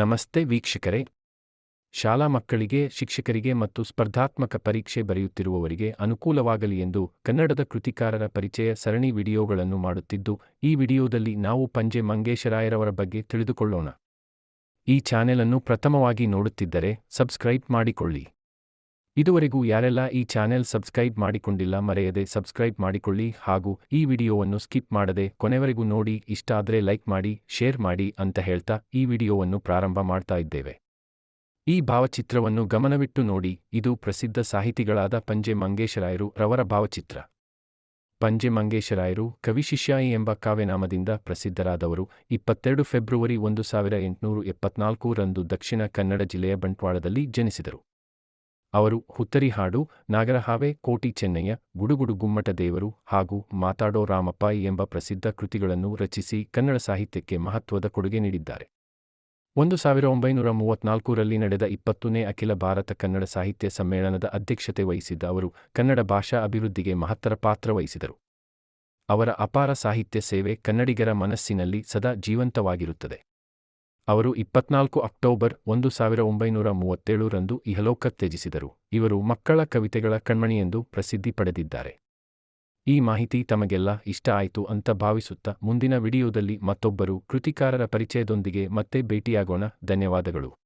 ನಮಸ್ತೆ ವೀಕ್ಷಕರೇ. ಶಾಲಾ ಮಕ್ಕಳಿಗೆ, ಶಿಕ್ಷಕರಿಗೆ ಮತ್ತು ಸ್ಪರ್ಧಾತ್ಮಕ ಪರೀಕ್ಷೆ ಬರೆಯುತ್ತಿರುವವರಿಗೆ ಅನುಕೂಲವಾಗಲಿ ಎಂದು ಕನ್ನಡದ ಕೃತಿಕಾರರ ಪರಿಚಯ ಸರಣಿ ವಿಡಿಯೋಗಳನ್ನು ಮಾಡುತ್ತಿದ್ದು, ಈ ವಿಡಿಯೋದಲ್ಲಿ ನಾವು ಪಂಜೆ ಮಂಗೇಶರಾಯರವರ ಬಗ್ಗೆ ತಿಳಿದುಕೊಳ್ಳೋಣ. ಈ ಚಾನೆಲ್ ಅನ್ನು ಪ್ರಥಮವಾಗಿ ನೋಡುತ್ತಿದ್ದರೆ ಸಬ್ಸ್ಕ್ರೈಬ್ ಮಾಡಿಕೊಳ್ಳಿ. ಇದುವರೆಗೂ ಯಾರೆಲ್ಲ ಈ ಚಾನೆಲ್ ಸಬ್ಸ್ಕ್ರೈಬ್ ಮಾಡಿಕೊಂಡಿಲ್ಲ ಮರೆಯದೆ ಸಬ್ಸ್ಕ್ರೈಬ್ ಮಾಡಿಕೊಳ್ಳಿ ಹಾಗೂ ಈ ವಿಡಿಯೋವನ್ನು ಸ್ಕಿಪ್ ಮಾಡದೆ ಕೊನೆವರೆಗೂ ನೋಡಿ ಇಷ್ಟ ಆದರೆ ಲೈಕ್ ಮಾಡಿ, ಶೇರ್ ಮಾಡಿ ಅಂತ ಹೇಳ್ತಾ ಈ ವಿಡಿಯೋವನ್ನು ಪ್ರಾರಂಭ ಮಾಡ್ತಾ ಇದ್ದೇವೆ. ಈ ಭಾವಚಿತ್ರವನ್ನು ಗಮನವಿಟ್ಟು ನೋಡಿ, ಇದು ಪ್ರಸಿದ್ಧ ಸಾಹಿತಿಗಳಾದ ಪಂಜೆ ಮಂಗೇಶರಾಯರು ರವರ ಭಾವಚಿತ್ರ. ಪಂಜೆ ಮಂಗೇಶರಾಯರು ಕವಿಶಿಷ್ಯಾಯಿ ಎಂಬ ಕಾವ್ಯನಾಮದಿಂದ ಪ್ರಸಿದ್ಧರಾದವರು. ಇಪ್ಪತ್ತೆರಡು ಫೆಬ್ರವರಿ ಒಂದು ಸಾವಿರ ಎಂಟುನೂರು ಎಪ್ಪತ್ನಾಲ್ಕು ರಂದು ದಕ್ಷಿಣ ಕನ್ನಡ ಜಿಲ್ಲೆಯ ಬಂಟ್ವಾಳದಲ್ಲಿ ಜನಿಸಿದರು. ಅವರು ಹುತ್ತರಿ ಹಾಡು ನಾಗರಹಾವೆ, ಕೋಟಿ ಚೆನ್ನಯ್ಯ ಗುಡುಗುಡು ಗುಮ್ಮಟ ದೇವರು ಹಾಗೂ ಮಾತಾಡೋ ರಾಮಪ್ಪ ಎಂಬ ಪ್ರಸಿದ್ಧ ಕೃತಿಗಳನ್ನು ರಚಿಸಿ ಕನ್ನಡ ಸಾಹಿತ್ಯಕ್ಕೆ ಮಹತ್ವದ ಕೊಡುಗೆ ನೀಡಿದ್ದಾರೆ. ಒಂದು ಸಾವಿರ ಒಂಬೈನೂರ ಮೂವತ್ನಾಲ್ಕರಲ್ಲಿ ನಡೆದ ಇಪ್ಪತ್ತನೇ ಅಖಿಲ ಭಾರತ ಕನ್ನಡ ಸಾಹಿತ್ಯ ಸಮ್ಮೇಳನದ ಅಧ್ಯಕ್ಷತೆ ವಹಿಸಿದ್ದ ಅವರು ಕನ್ನಡ ಭಾಷಾ ಅಭಿವೃದ್ಧಿಗೆ ಮಹತ್ತರ ಪಾತ್ರ ವಹಿಸಿದರು. ಅವರ ಅಪಾರ ಸಾಹಿತ್ಯ ಸೇವೆ ಕನ್ನಡಿಗರ ಮನಸ್ಸಿನಲ್ಲಿ ಸದಾ ಜೀವಂತವಾಗಿರುತ್ತದೆ. ಅವರು ಇಪ್ಪತ್ನಾಲ್ಕು ಅಕ್ಟೋಬರ್ ಒಂದು ಸಾವಿರ ಒಂಬೈನೂರ ಮೂವತ್ತೇಳು ರಂದು ಇಹಲೋಕ ತ್ಯಜಿಸಿದರು. ಇವರು ಮಕ್ಕಳ ಕವಿತೆಗಳ ಕಣ್ಮಣಿಯೆಂದು ಪ್ರಸಿದ್ಧಿ ಪಡೆದಿದ್ದಾರೆ. ಈ ಮಾಹಿತಿ ತಮಗೆಲ್ಲ ಇಷ್ಟ ಆಯಿತು ಅಂತ ಭಾವಿಸುತ್ತಾ ಮುಂದಿನ ವಿಡಿಯೋದಲ್ಲಿ ಮತ್ತೊಬ್ಬರು ಕೃತಿಕಾರರ ಪರಿಚಯದೊಂದಿಗೆ ಮತ್ತೆ ಭೇಟಿಯಾಗೋಣ. ಧನ್ಯವಾದಗಳು.